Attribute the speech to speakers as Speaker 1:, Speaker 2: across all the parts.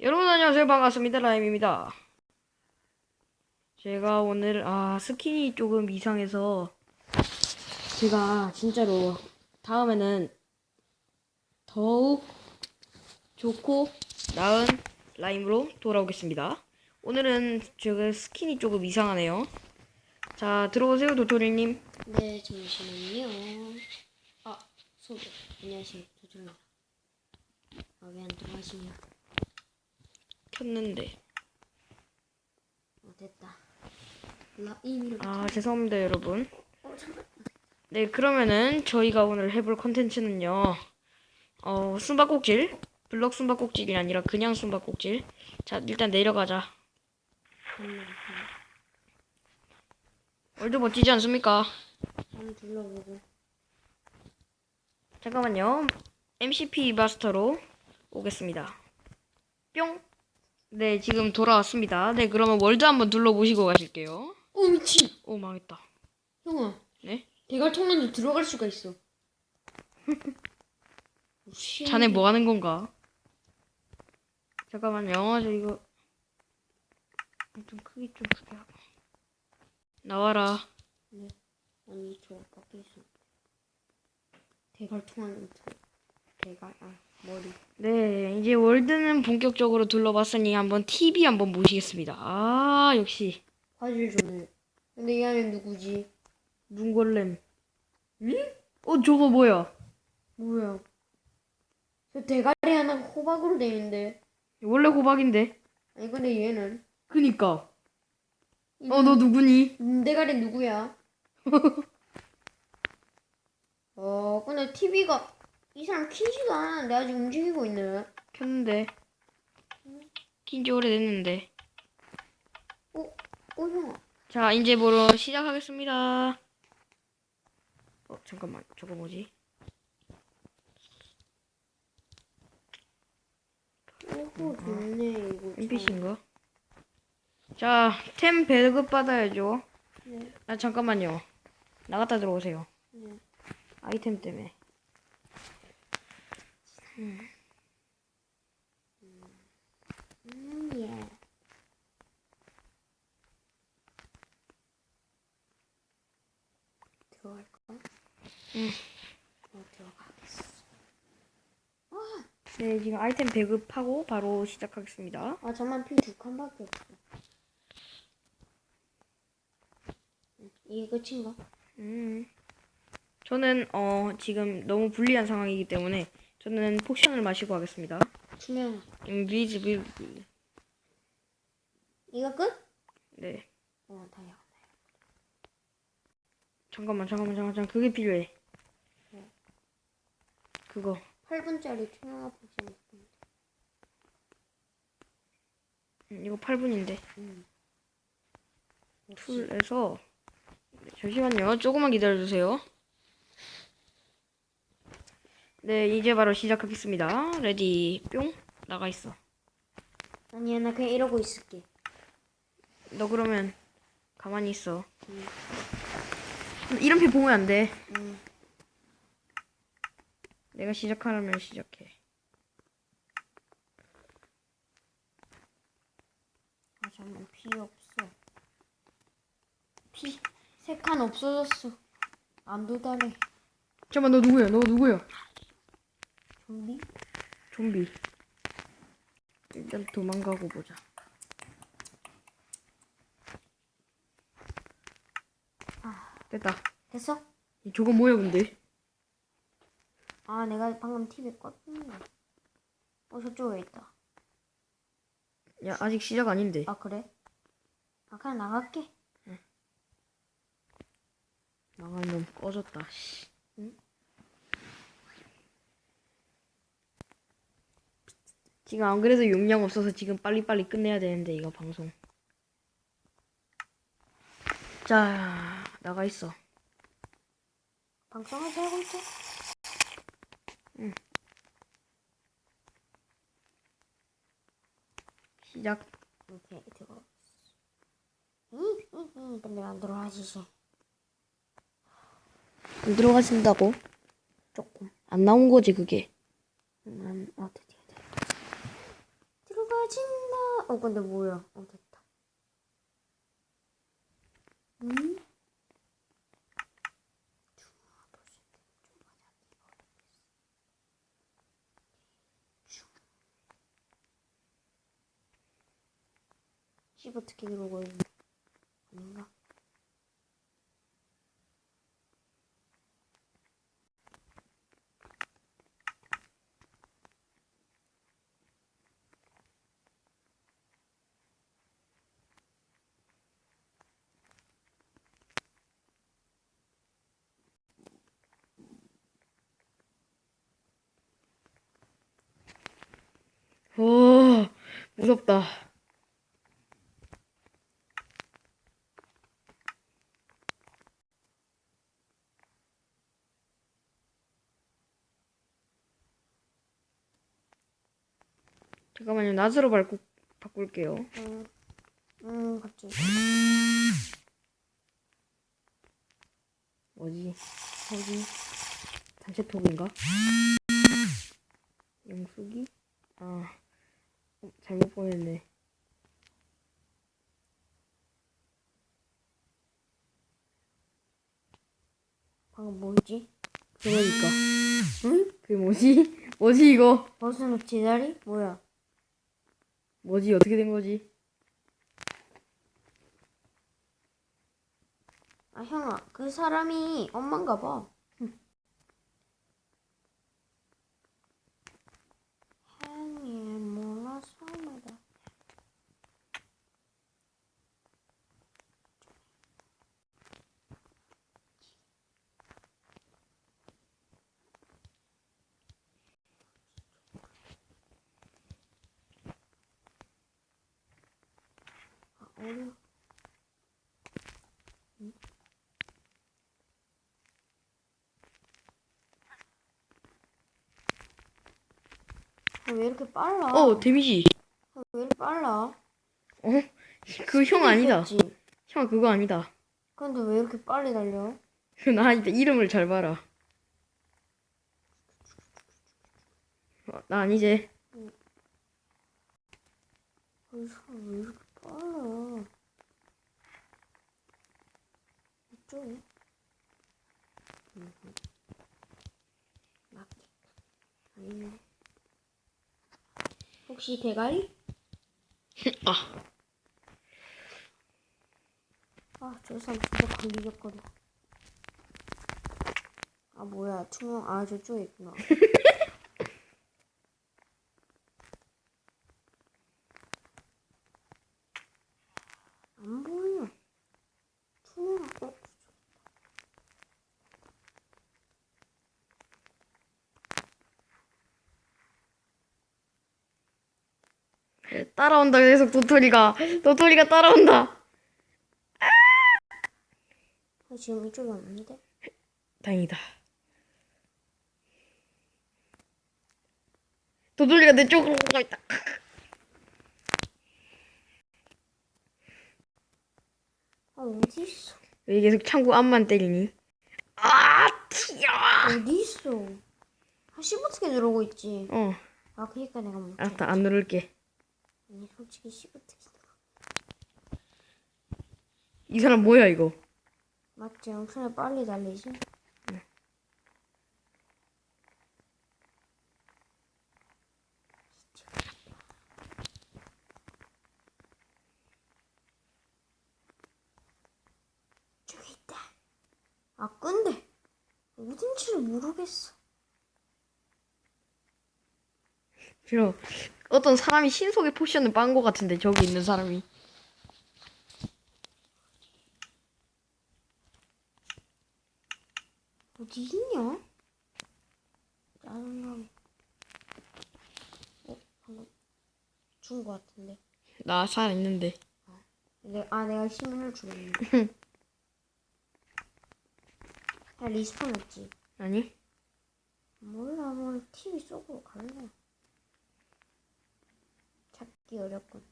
Speaker 1: 여러분 안녕하세요 반갑습니다 라임입니다 제가 오늘 아 스킨이 조금 이상해서 제가 진짜로 다음에는 더욱 좋고 나은 라임으로 돌아오겠습니다 오늘은 제가 스킨이 조금 이상하네요 자 들어오세요 도토리님
Speaker 2: 네, 잠시만요. 아, 소개. 안녕하세요, 도전입니다. 아, 왜 안 들어가시냐?
Speaker 1: 켰는데
Speaker 2: 어, 됐다. 라.
Speaker 1: 아 죄송합니다 여러분
Speaker 2: 어.
Speaker 1: 네, 그러면은 저희가 오늘 해볼 컨텐츠는요. 어, 숨바꼭질. 블럭 숨바꼭질이 아니라 그냥 숨바꼭질. 자, 일단 내려가자.
Speaker 2: 한번,
Speaker 1: 얼도 멋지지 않습니까?
Speaker 2: 한번 둘러보고.
Speaker 1: 잠깐만요. MCP 마스터로 오겠습니다. 뿅. 네, 지금 돌아왔습니다. 네, 그러면 월드 한번 둘러보시고 가실게요.
Speaker 2: 오, 미친!
Speaker 1: 오, 망했다.
Speaker 2: 형아,
Speaker 1: 네?
Speaker 2: 대갈통만도 들어갈 수가 있어.
Speaker 1: 자네 뭐 하는 건가? 잠깐만요. 저 이거 좀 크기 좀 크게 하고. 나와라.
Speaker 2: 아니, 저 밖에 있어. 대갈통만 들 대갈, 아, 머리.
Speaker 1: 네, 이제 월드는 본격적으로 둘러봤으니 한번 TV 한번 보시겠습니다. 아, 역시
Speaker 2: 화질 좋네. 근데 이 안에 누구지?
Speaker 1: 눈골렘. 응? 어, 저거 뭐야?
Speaker 2: 뭐야? 저 대가리 하나 호박으로 돼 있는데.
Speaker 1: 원래 호박인데.
Speaker 2: 아니, 근데 얘는.
Speaker 1: 그니까. 어, 너 누구니?
Speaker 2: 음, 대가리 누구야? 어, 근데 TV가 이 사람 키지도 않았는데 아직 움직이고 있네.
Speaker 1: 켰는데. 킨지 오래됐는데.
Speaker 2: 어, 어, 형아.
Speaker 1: 자, 이제 보러 시작하겠습니다. 어, 잠깐만. 저거 뭐지?
Speaker 2: 오호, 좋네, 이거. 참.
Speaker 1: NPC인가? 자, 템 배급 받아야죠.
Speaker 2: 네.
Speaker 1: 아, 잠깐만요. 나갔다 들어오세요.
Speaker 2: 네.
Speaker 1: 아이템 때문에.
Speaker 2: 음, 예. 들어갈까?
Speaker 1: 응.
Speaker 2: 어, 들어가겠어.
Speaker 1: 네, 지금 아이템 배급하고 바로 시작하겠습니다.
Speaker 2: 아, 잠만 피두 칸밖에 없어. 음, 이게 끝인가?
Speaker 1: 음. 저는 어 지금 너무 불리한 상황이기 때문에 저는 포션을 마시고 하겠습니다.
Speaker 2: 투명.
Speaker 1: 인비지블.
Speaker 2: 이거 끝?
Speaker 1: 네.
Speaker 2: 어, 다행이다.
Speaker 1: 잠깐만, 잠깐만, 잠깐만, 잠깐 그게 필요해. 그거.
Speaker 2: 8분짜리 투명한 포션.
Speaker 1: 음, 이거 8분인데.
Speaker 2: 음.
Speaker 1: 툴에서 네, 잠시만요. 조금만 기다려 주세요. 네, 이제 바로 시작하겠습니다. 레디 뿅 나가 있어.
Speaker 2: 아니야, 나 그냥 이러고 있을게.
Speaker 1: 너 그러면 가만히 있어.
Speaker 2: 음.
Speaker 1: 이름표 보면 안 돼.
Speaker 2: 음.
Speaker 1: 내가 시작하려면 시작해.
Speaker 2: 아, 잠만 피 없어. 피 세 칸 없어졌어. 안 도달해.
Speaker 1: 잠깐만, 너 누구야? 너 누구야?
Speaker 2: 좀비?
Speaker 1: 좀비. 일단 도망가고 보자. 됐다.
Speaker 2: 됐어?
Speaker 1: 저거 뭐야, 근데?
Speaker 2: 아, 내가 방금 TV 껐네. 어, 저쪽에 있다.
Speaker 1: 야, 아직 시작 아닌데.
Speaker 2: 아, 그래? 아, 그냥 나갈게.
Speaker 1: 망할 놈 꺼졌다. 씨.
Speaker 2: 응?
Speaker 1: 지금 안 그래도 용량 없어서 지금 빨리빨리 끝내야 되는데 이거 방송. 자 나가 있어.
Speaker 2: 방송에서 하고 있어?
Speaker 1: 시작.
Speaker 2: 오케이, 들어. 응, 응, 응. 근데 안 들어가지지.
Speaker 1: 안 들어가신다고?
Speaker 2: 조금.
Speaker 1: 안 나온 거지 그게.
Speaker 2: 음, 어, 드디어, 드디어. 들어가지. 꺼진다. 어 근데 뭐야? 어 됐다. 음? 씹어 어떻게 누르고 있는 아닌가?
Speaker 1: 오, 무섭다. 잠깐만요. 낫으로 밟고 바꿀게요.
Speaker 2: 음, 음 갑자기
Speaker 1: 어디? 어디? 단체톡인가? 영숙이? 아, 어, 잘못 보냈네.
Speaker 2: 방금 뭐지?
Speaker 1: 그러니까.
Speaker 2: 응?
Speaker 1: 그게 뭐지? 뭐지 이거?
Speaker 2: 벗은 제자리? 뭐야?
Speaker 1: 뭐지? 어떻게 된 거지?
Speaker 2: 아 형아 그 사람이 엄마인가 봐. 행이 몰라서 말다. 아 어려. 아, 왜 이렇게 빨라?
Speaker 1: 어, 데미지.
Speaker 2: 아, 왜 이렇게 빨라?
Speaker 1: 어? 그 형 아니다. 형 그거 아니다.
Speaker 2: 근데 왜 이렇게 빨리 달려?
Speaker 1: 그나 아니다. 이름을 잘 봐라. 어, 나 아니지.
Speaker 2: 아, 이 사람 왜 이렇게 빨라? 이쪽에? 맞게. 아니네. 혹시 대가리?
Speaker 1: 아,
Speaker 2: 아, 저 사람 진짜 감기졌거든. 아, 뭐야. 투명, 아, 저쪽에 있구나. 안 보여. 투명, 어?
Speaker 1: 따라온다. 계속 도토리가. 도토리가 따라온다.
Speaker 2: 아, 지금 이쪽에 왔는데?
Speaker 1: 다행이다. 도토리가 내 쪽으로 오고 있다.
Speaker 2: 아, 어딨어?
Speaker 1: 왜 계속 창구 앞만 때리니? 아, 튀어.
Speaker 2: 어딨어? 아, 시프트키 누르고 있지.
Speaker 1: 어,
Speaker 2: 아, 그니까 내가 못
Speaker 1: 알았다. 안 누를게.
Speaker 2: 솔직히 시프트키 누르.
Speaker 1: 이 사람 뭐야 이거?
Speaker 2: 맞지? 엄청 빨리 달리지? 저기 있다. 아, 근데 어딘지를 모르겠어.
Speaker 1: 싫어. 어떤 사람이 신속의 포션을 빤 것 같은데 저기 있는 사람이.
Speaker 2: 어디 있냐? 짜증나게. 어, 방금 죽은 것 같은데.
Speaker 1: 나 살 있는데.
Speaker 2: 내, 아, 내가 시민을 죽였네. 야, 리스폰 했지?
Speaker 1: 아니?
Speaker 2: 몰라, 뭐, TV 속으로 갈래. 찾기 어렵군.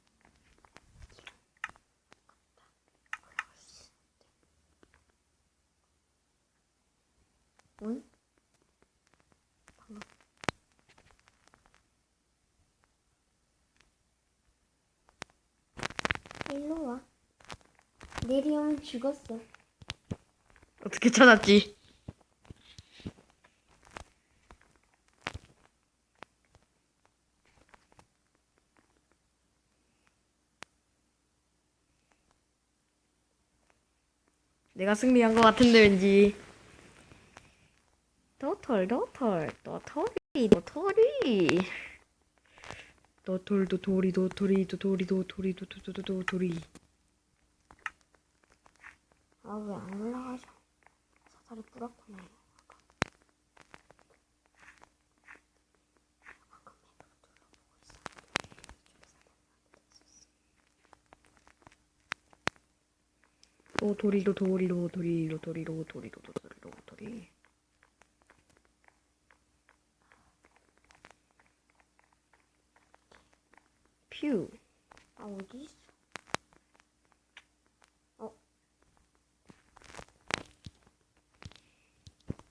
Speaker 2: 응? 방금. 일로 와. 내리오면 죽었어.
Speaker 1: 어떻게 찾았지? 내가 승리한 것 같은데 왠지. 도털 도털. 도털이 도털이. 도털 도돌이 도돌이 도돌이 도돌이 도돌이 도돌이.
Speaker 2: 아왜 안 올라가죠? 사다리 뿌렸구나.
Speaker 1: 도돌이로 도리로 도리로 도리로 도리로 도리로 도리 퓨
Speaker 2: 아 어디 있어? 어?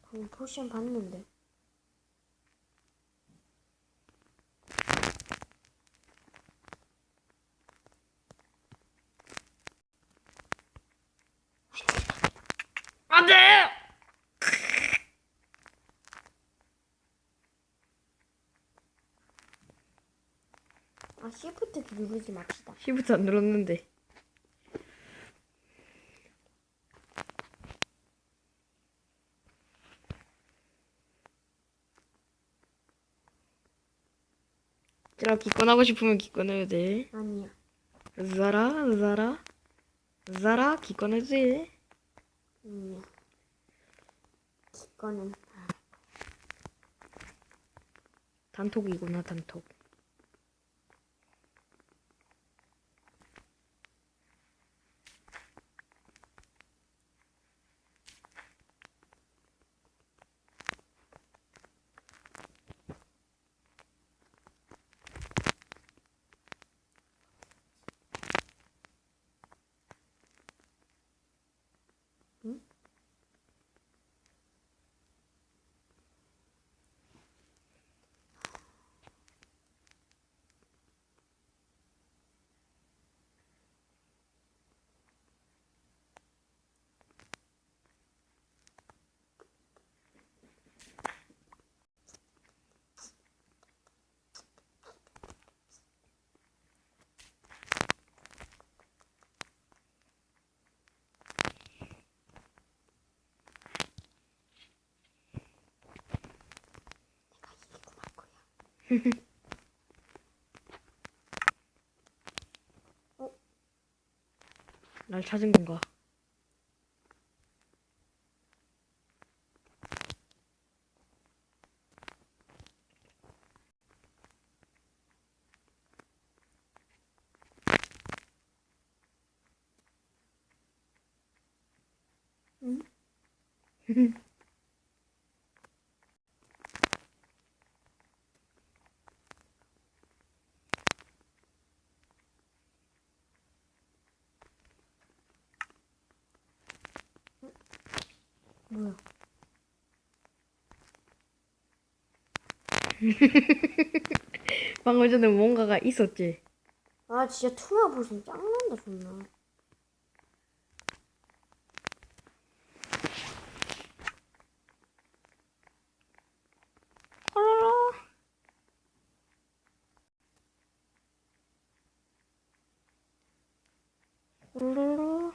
Speaker 2: 방금 포션 봤는데.
Speaker 1: 안돼
Speaker 2: 아 시프트 누르지 맙시다.
Speaker 1: 시부터 안 눌렀는데 자 기권하고 싶으면 기권해도 돼
Speaker 2: 아니야.
Speaker 1: 자라 자라 자라 기권해도 돼
Speaker 2: 아니야. 이거는
Speaker 1: 단톡이구나 단톡 날 찾은 건가
Speaker 2: 뭐야?
Speaker 1: 방금 전에 뭔가가 있었지?
Speaker 2: 아 진짜 투마 보신 짱난다 존나.
Speaker 1: 호로로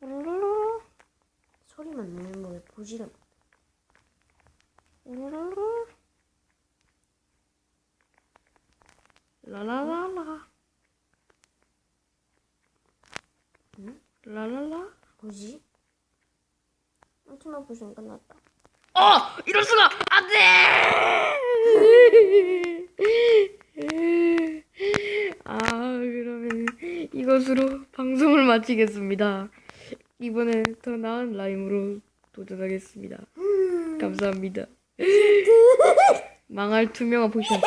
Speaker 1: 호로로
Speaker 2: 소리만 내는 거왜 보지를 못-
Speaker 1: 호로로 라라라라
Speaker 2: 응?
Speaker 1: 라라라
Speaker 2: 뭐지? 아, 투마 보신 끝났다.
Speaker 1: 어! 이럴 수가! 안 돼! 아, 그러면 이것으로 방송을 마치겠습니다. 이번에 더 나은 라임으로 도전하겠습니다. 감사합니다. 망할 투명한 포션 끝.